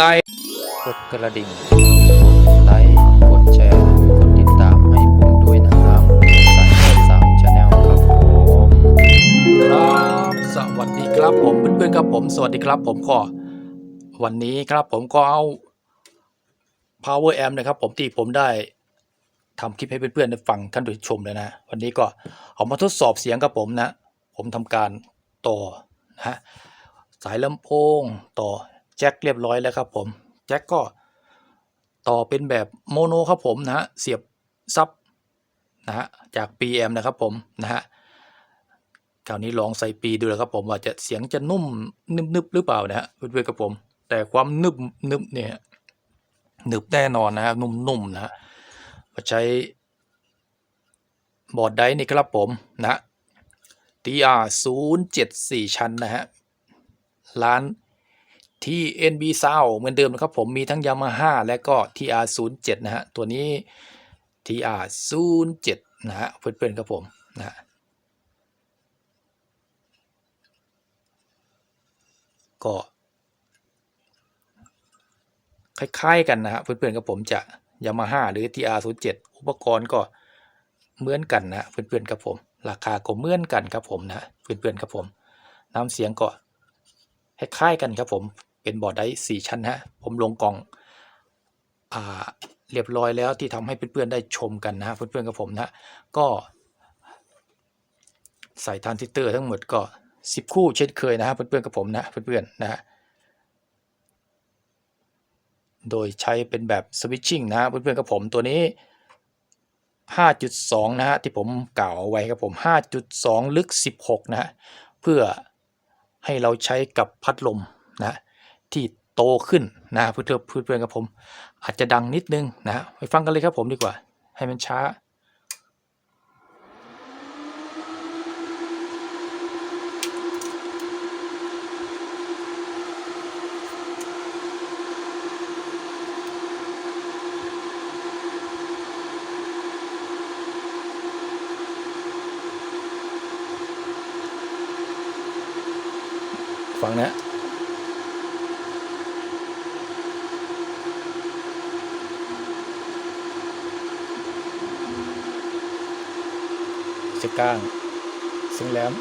ไตล์กดกระดิ่งไลค์ กดแชร์ กดติดตามให้ผมด้วยนะครับสายสามชาแนลครับผมครับสวัสดีครับผมเพื่อนๆครับผมสวัสดีครับผมก็วันนี้ครับผมก็เอา power amp นะครับ ผมที่ผมได้ทำคลิปให้เพื่อนๆได้ฟังท่านผู้ชมเลยนะ วันนี้ก็เอามาทดสอบเสียงกับผมนะ ผมทำการต่อนะฮะสายลำโพงต่อ แจ็คเรียบร้อยแล้วครับผม แจ็คก็ต่อเป็นแบบโมโนครับผมนะฮะเสียบซับนะฮะจาก PM นะครับผมนะฮะคราวนี้ลองใส่ปีดูแล้วครับผมว่าจะเสียงจะนุ่มนึบๆหรือเปล่านะฮะเพื่อนๆครับผม แต่ความนึบนึบเนี่ยหนึบแน่นอนนะครับนุ่มๆนะฮะมาใช้บอร์ดไดร์นี่ครับผมนะ TR 0 7 4 ชั้นนะฮะร้าน TNB Sound เหมือนเดิมนะครับผมมีทั้ง Yamaha และก็ TR 0 7 นะฮะ ตัวนี้ TR 0 7 นะฮะ เพื่อนๆครับผมนะฮะก็คล้ายๆกันนะฮะเพื่อนๆกับผมจะ Yamaha หรือ TR 0 7 อุปกรณ์ก็เหมือนกันนะเพื่อนๆครับผม ราคาก็เหมือนกันครับผมนะเพื่อนๆครับผมน้ำเสียงก็คล้ายๆกันครับผม เป็นบอร์ดไดร์สี่ชั้นฮะผมลงกล่องอ่าเรียบร้อยแล้วที่ทำให้เพื่อนๆได้ชมกันนะเพื่อนๆกับผมนะก็ใส่ทานซิเตอร์ทั้งหมดก็10คู่เช่นเคยนะฮะเพื่อนๆกับผมนะเพื่อนๆนะโดยใช้เป็นแบบสวิตชิ่งนะเพื่อนๆกับผมตัวนี้ 5.2 นะฮะที่ผมกล่าวไว้ครับผม 5.2 ลึก 16 นะฮะเพื่อให้เราใช้กับพัดลมนะ ที่โตขึ้นนะเพื่อนเพื่อนกับผม อาจจะดังนิดนึงนะไปฟังกันเลยครับผมดีกว่า ให้มันช้าฟังนะ จะกลางซึ่งแหลม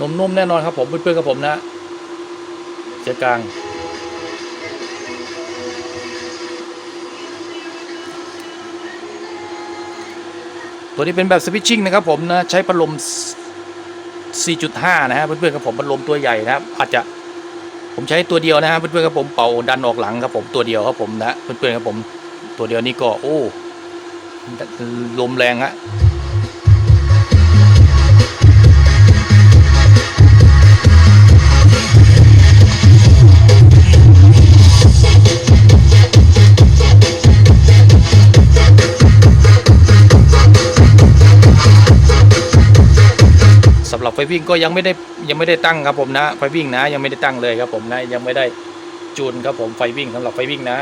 นุ่มแน่นอนครับผมเพื่อนๆกับผมนะเจะกลางตัวนี้เป็นแบบสวิตชิ่งนะครับผมนะใช้พัดลม 4.5 นะฮะเพื่อนๆกับผมพัดลมตัวใหญ่นะครับอาจจะ ผมใช้ตัวเดียวนะฮะเพื่อนๆครับผมเป่าดันออกหลังครับผมตัวเดียวครับผมนะเพื่อนๆครับผมตัวเดียวนี่ก็โอ้ลมแรงฮะ วิ่งก็ยังไม่ได้ยังไม่ได้ตั้งครับผมนะไฟวิ่งนะยังไม่ได้ตั้งเลยครับผมนะยังไม่ได้จูนครับผมไฟวิ่งสำหรับไฟวิ่งนะ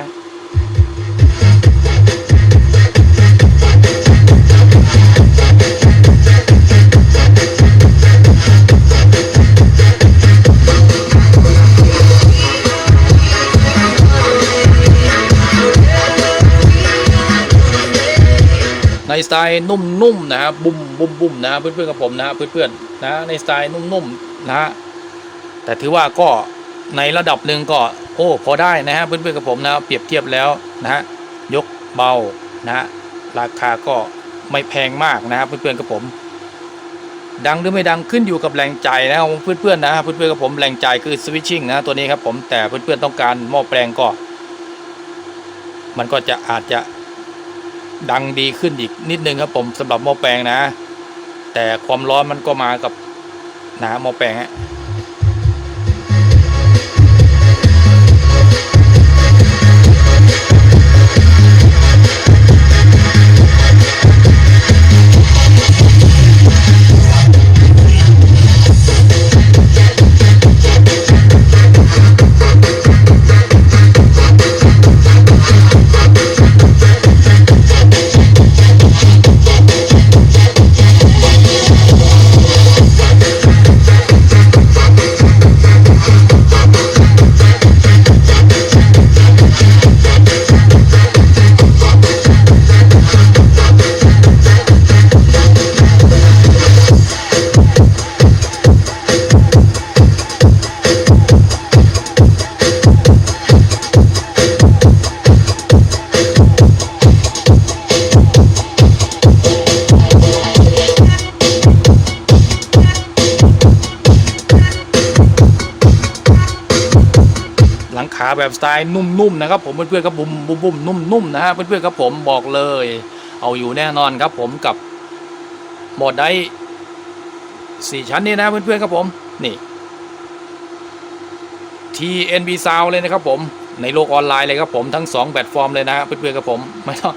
ไตล์นุ่มๆนะครับบุ้มบุ้มบุ้มนะเพื่อนๆกับผมนะเพื่อนๆนะในสไตล์นุ่มๆนะฮะแต่ถือว่าก็ในระดับหนึ่งก็โอ้พอได้นะฮะเพื่อนๆกับผมนะเปรียบเทียบแล้วนะฮะยกเบานะฮะราคาก็ไม่แพงมากนะครับเพื่อนๆกับผม ดังหรือไม่ดังขึ้นอยู่กับแรงใจนะครับเพื่อนๆนะเพื่อนๆกับผมแรงใจคือสวิตชิ่งนะตัวนี้ครับผมแต่เพื่อนๆต้องการหม้อแปลงก็ มันก็จะอาจจะ ดังดีขึ้นอีกนิดนึงครับผมสำหรับหม้อแปลงนะ แต่ความร้อนมันก็มากับนะหม้อแปลงฮะ แบบสไตล์นุ่มๆนะครับผมเพื่อนๆครับบุ้มบุมบุมนุ่มๆนะฮะเพื่อนๆครับผมบอกเลย เอาอยู่แน่นอนครับผมกับโหมดได้สี่ชั้นนี่นะเพื่อนๆครับผมนี่ TNB Sound เลยนะครับผมในโลกออนไลน์เลยครับผมทั้ง 2แพลตฟอร์มเลยนะเพื่อนๆครับผมไม่ต้อง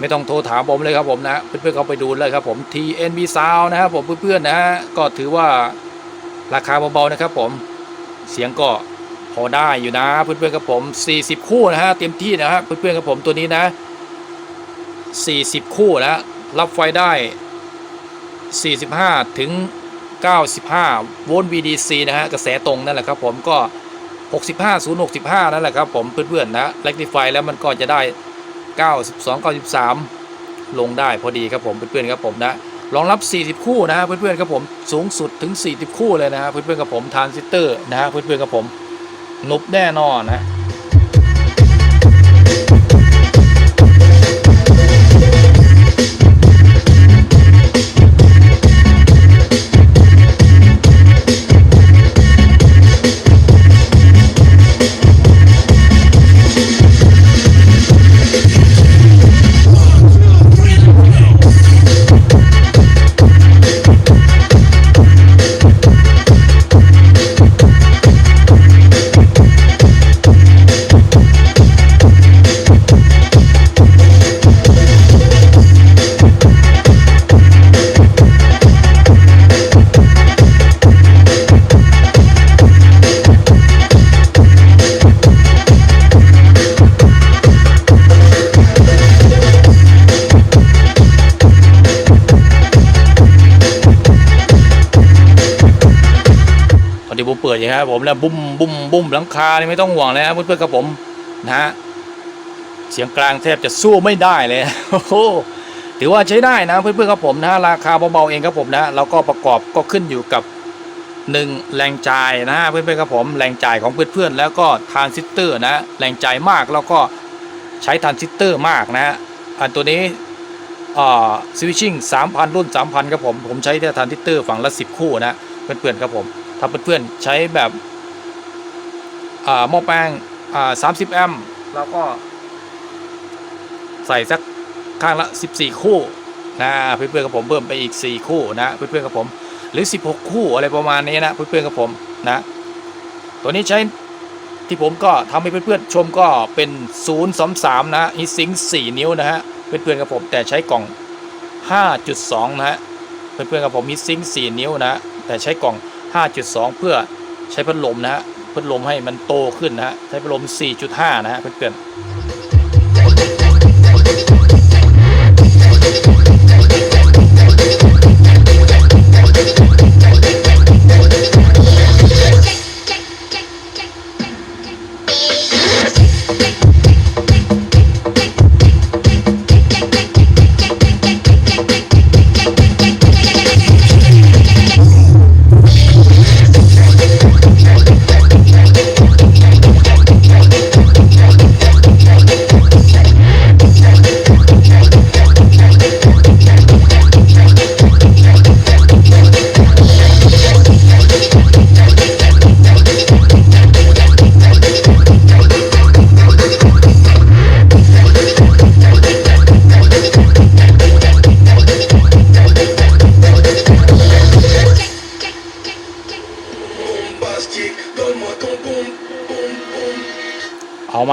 ไม่ต้องโทรถามผมเลยครับผมนะเพื่อนๆเขาไปดูเลยครับผม TNB Sound นะครับผมเพื่อนๆนะฮะก็ถือว่าราคาเบาๆนะครับผมเสียงก็ พอได้อยู่นะเพื่อนๆครับผม 40 คู่นะฮะเต็มที่นะฮะเพื่อนๆครับผมตัวนี้นะ 40 คู่นะรับไฟได้ 45 ถึง 95 โวลต์ VDC นะฮะกระแสตรงนั่นแหละครับผมก็ 65 065 นั่นแหละครับผมเพื่อนๆนะ rectify แล้วมันก็จะได้ 92 93 ลงได้พอดีครับผมเพื่อนๆครับผมนะรองรับ 40 คู่นะฮะเพื่อนๆครับผมสูงสุดถึง 40 คู่เลยนะฮะเพื่อนๆกับผมทานซิสเตอร์นะฮะเพื่อนๆกับผม นุบแน่นอนนะ เปิดอย่างครับผมแล้วบุ้มบุ้มบุ้มหลังคานี่ไม่ต้องห่วงเลยนะเพื่อนๆกับผมนะฮะเสียงกลางแทบจะสู้ไม่ได้เลยโอ้โหถือว่าใช้ได้นะเพื่อนๆกับผมนะราคาเบาๆเองครับผมนะเราก็ประกอบก็ขึ้นอยู่กับหนึ่งแรงจ่ายนะเพื่อนๆครับผมแรงจ่ายของเพื่อนๆแล้วก็ทานซิสเตอร์นะแรงจ่ายมากแล้วก็ใช้ทานซิสเตอร์มากนะอันตัวนี้สวิตชิ่ง3,000 รุ่น 3,000 ครับผม ผมใช้แต่ทานซิสเตอร์ฝั่งละ 10 คู่นะ เพื่อนๆครับผม ถ้าเพื่อนๆใช้แบบหม้อแปลงอ่า30แอมป์แล้วก็ ใส่สักข้างละ 14 คู่นะเพื่อนๆกับผมเพิ่มไปอีก 4 คู่นะเพื่อนๆกับผมหรือ 16 คู่อะไรประมาณนี้นะเพื่อนๆกับผมนะตัวนี้ใช้ที่ผมก็ทำให้เพื่อนๆชมก็เป็น033นะฮิซิง4นิ้วนะฮะเพื่อนๆกับผมแต่ใช้กล่อง 5.2 นะฮะเพื่อนๆกับผมฮิซิง4นิ้วนะแต่ใช้กล่อง 5.2 เพื่อใช้พัดลมนะฮะพัดลมให้มันโตขึ้นนะฮะใช้พัดลม 4.5 นะฮะเพื่อนๆ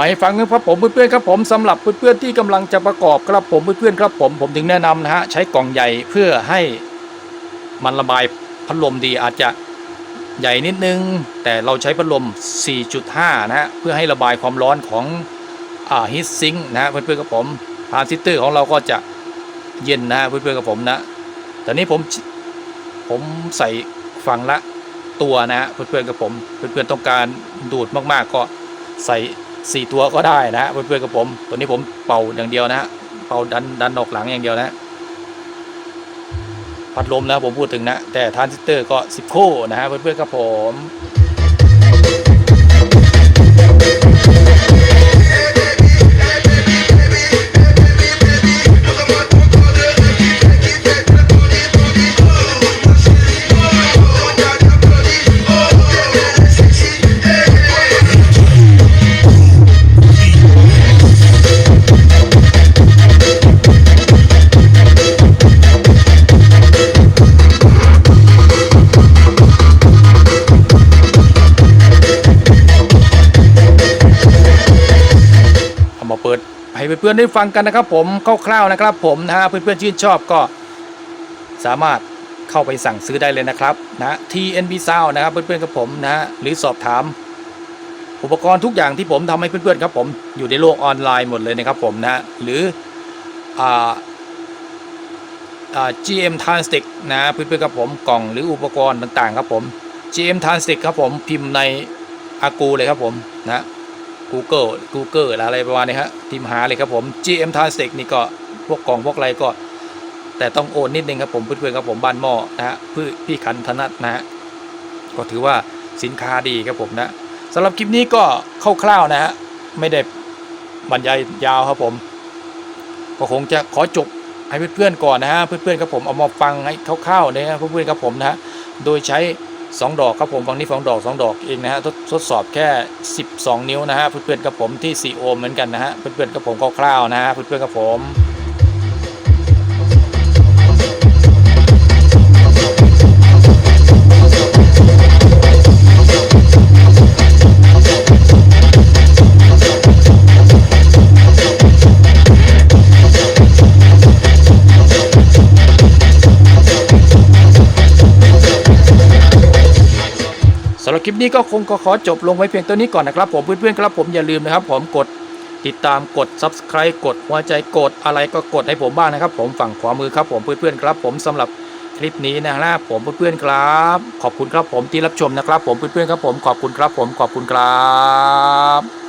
เอามาให้ฟังนะครับผมเพื่อนๆครับผมสำหรับเพื่อนๆที่กำลังจะประกอบครับผมเพื่อนๆครับผมผมถึงแนะนำนะฮะใช้กล่องใหญ่เพื่อให้มันระบายพัดลมดีอาจจะใหญ่นิดนึง แต่เราใช้พัดลม 4.5 นะฮะเพื่อให้ระบายความร้อนของอ่าฮีทซิงค์นะฮะเพื่อนๆกับผมทรานซิสเตอร์ของเราก็จะเย็นนะฮะเพื่อนๆกับผมนะแต่นี้ผมผมใส่ฝั่งละตัวนะฮะเพื่อนๆกับผมเพื่อนๆต้องการดูดมากๆก็ใส่ สี่ตัวก็ได้นะฮะเพื่อนๆกับผม ตัวนี้ผมเป่าอย่างเดียวนะฮะเป่าดันดันออกหลังอย่างเดียวนะ พัดลมนะผมพูดถึงนะ แต่ทรานซิสเตอร์ก็สิบคู่นะฮะเพื่อนๆกับผม พื่อนๆได้ฟังกันนะครับผมคร่าวๆนะครับผมนะฮะเพื่อนๆชื่นชอบก็สามารถเข้าไปสั่งซื้อได้เลยนะครับนะ TNB Sound นะครับเพื่อนๆกับผมนะฮะหรือสอบถาม อุปกรณ์ทุกอย่างที่ผมทำให้เพื่อนๆครับผมอยู่ในโลกออนไลน์หมดเลยนะครับผมนะฮะหรืออ่าอ่า GM t r a n s t i c นะเพื่อนๆครับผมกล่องหรืออุปกรณ์ต่างๆครับผม GM t r a n s t i c ครับผมพิมพ์ในอากูเลยครับผมนะ Google Google อะไรประมาณนี้ฮะพิมพ์หาเลยครับผม GM t r a n s t i c นี่ก็พวกกล่องพวกอะไรก็ แต่ต้องโอนนิดนึงครับผมเพื่อนๆครับผมบ้านหม้อนะฮะพี่พี่ขันธนัทนะฮะก็ถือว่าสินค้าดีครับผมนะสำหรับคลิปนี้ก็คร่าวๆนะฮะไม่ได้บรรยายยาวครับผมก็คงจะขอจบให้เพื่อนๆก่อนนะฮะเพื่อนๆครับผมเอามาฟังให้คร่าวๆนะฮะเพื่อนๆครับผมนะฮะโดยใช้ 2 ดอกครับผมฝั่งนี้สองดอก 2 ดอกเองนะฮะทดทดสอบแค่ 12 นิ้วนะฮะเพื่อนๆกับผมที่ 4 โอห์มเหมือนกันนะฮะเพื่อนๆกับผมคร่าวๆนะฮะเพื่อนๆกับผมำหรับคลิปนี้ก็คงขอจบลงไว้เพียงตัวนี้ก่อนนะครับผมเพื่อนๆครับผมอย่าลืมนะครับผมกดติดตามกด subscribe กดหัวใจกดอะไรก็กดให้ผมบ้างนะครับ ผมฝั่งขวามือครับผมเพื่อนๆครับ ผมสำหรับคลิปนี้นะครับผมเพื่อนๆครับ ขอบคุณครับผมที่รับชมนะครับ ผมเพื่อนๆครับผมขอบคุณครับผมขอบคุณครับ